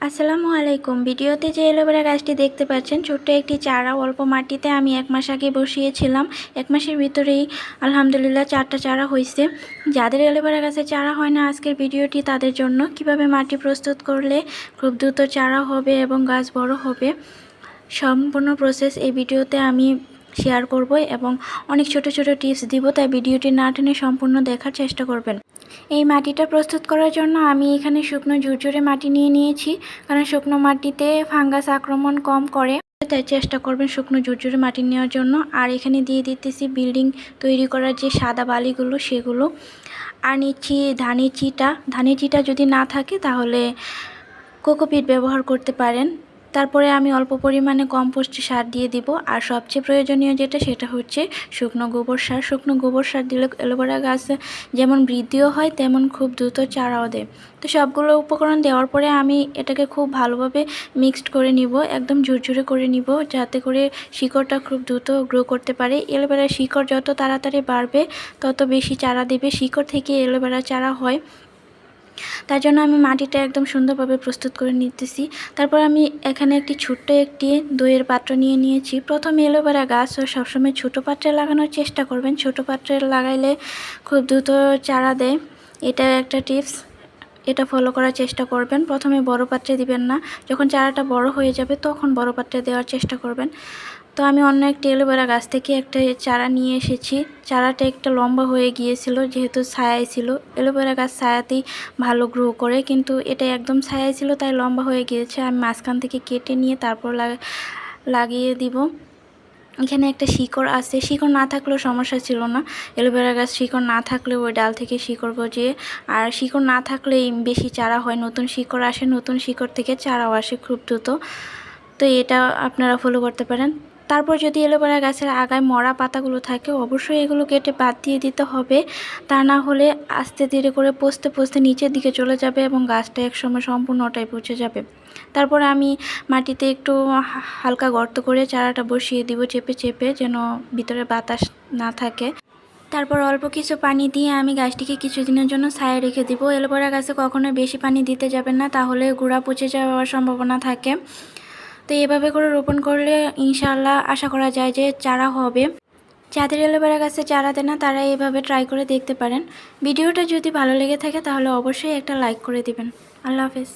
আসসালামু আলাইকুম। ভিডিওতে যে এলোভেরা গাছটি দেখতে পাচ্ছেন, ছোট্ট একটি চারা, অল্প মাটিতে আমি এক মাস আগে বসিয়েছিলাম। এক মাসের ভিতরেই আলহামদুলিল্লাহ চারটা চারা হয়েছে যাদের এলোভেরা গাছে চারা হয় না আজকের ভিডিওটি তাদের জন্য। কীভাবে মাটি প্রস্তুত করলে খুব দ্রুত চারা হবে এবং গাছ বড় হবে, সম্পূর্ণ প্রসেস এই ভিডিওতে আমি শেয়ার করব এবং অনেক ছোট ছোট টিপস দিব, তাই ভিডিওটি না টেনে সম্পূর্ণ দেখার চেষ্টা করবেন। এই মাটিটা প্রস্তুত করার জন্য আমি এখানে শুকনো ঝুরঝুরে মাটি নিয়ে নিয়েছি, কারণ শুকনো মাটিতে ফাঙ্গাস আক্রমণ কম করে। তাই চেষ্টা করবেন শুকনো ঝুরঝুরে মাটি নেওয়ার জন্য। আর এখানে দিয়ে দিতেছি বিল্ডিং তৈরি করার যে সাদা বালিগুলো, সেগুলো। আর নিচ্ছি ধানের চিটা। ধানের চিটা যদি না থাকে, তাহলে কোকোপিট ব্যবহার করতে পারেন। তারপরে আমি অল্প পরিমাণে কম্পোস্ট সার দিয়ে দিব। আর সবচেয়ে প্রয়োজনীয় যেটা সেটা হচ্ছে শুকনো গোবর সার। শুকনো গোবর সার দিলে এলোভেরা গাছ যেমন বৃদ্ধিও হয়, তেমন খুব দ্রুত চারাও দেয়। তো সবগুলো উপকরণ দেওয়ার পরে আমি এটাকে খুব ভালোভাবে মিক্সড করে নিব, একদম ঝুরঝুরে করে নিব, যাতে করে শিকড়টা খুব দ্রুত গ্রো করতে পারে। এলোভেরা শিকড় যত তাড়াতাড়ি বাড়বে, তত বেশি চারা দেবে। শিকড় থেকে এলোভেরা চারা হয়। তার জন্য আমি মাটিটা একদম সুন্দরভাবে প্রস্তুত করে নিতেছি। তারপর আমি এখানে একটি ছোট্ট একটি দইয়ের পাত্র নিয়ে নিয়েছি। প্রথম এলোভেরা গাছ সবসময় ছোটো পাত্রে লাগানোর চেষ্টা করবেন। ছোটো পাত্রে লাগাইলে খুব দ্রুত চারা দেয়। এটা একটা টিপস। এটা ফলো করার চেষ্টা করবেন। প্রথমে বড় পাত্রে দিবেন না। যখন চারাটা বড় হয়ে যাবে, তখন বড় পাত্রে দেওয়ার চেষ্টা করবেন। তো আমি অন্য একটি এলোভেরা গাছ থেকে একটা চারা নিয়ে এসেছি। চারাটা একটা লম্বা হয়ে গিয়েছিল, যেহেতু ছায়ায় ছিল। এলোভেরা গাছ ছায়াতেই ভালো গ্রো করে, কিন্তু এটা একদম ছায়ায় ছিল, তাই লম্বা হয়ে গিয়েছে। আমি মাঝখান থেকে কেটে নিয়ে তারপর লাগিয়ে দিব। এখানে একটা শিকড় আছে। শিকড় না থাকলেও সমস্যা ছিল না। এলোভেরা গাছ শিকড় না থাকলে ওই ডাল থেকে শিকড় গজিয়ে, আর শিকড় না থাকলেই বেশি চারা হয়। নতুন শিকড় আসে, নতুন শিকড় থেকে চারাও আসে খুব দ্রুত। তো এটা আপনারা ফলো করতে পারেন। তারপর যদি এলোভেরা গাছের আগায় মরা পাতাগুলো থাকে, অবশ্যই এগুলো কেটে বাদ দিয়ে দিতে হবে। তা না হলে আস্তে ধীরে করে পচতে পচতে নিচের দিকে চলে যাবে এবং গাছটা একসময় সম্পূর্ণটাই পচে যাবে। তারপর আমি মাটিতে একটু হালকা গর্ত করে চারাটা বসিয়ে দিব চেপে চেপে যেন ভিতরে বাতাস না থাকে। তারপর অল্প কিছু পানি দিয়ে আমি গাছটিকে কিছুদিনের জন্য ছায়া রেখে দিব। এলোভেরা গাছে কখনোই বেশি পানি দিতে যাবেন না, তাহলে গুঁড়া পচে যাওয়ার সম্ভাবনা থাকে। তো এভাবে করে রোপণ করলে ইনশাল্লাহ আশা করা যায় যে চারা হবে। যাদের এলোভেরা গাছে চারা দেয় না, তারা এভাবে ট্রাই করে দেখতে পারেন। ভিডিওটা যদি ভালো লেগে থাকে, তাহলে অবশ্যই একটা লাইক করে দিবেন। আল্লাহ হাফেজ।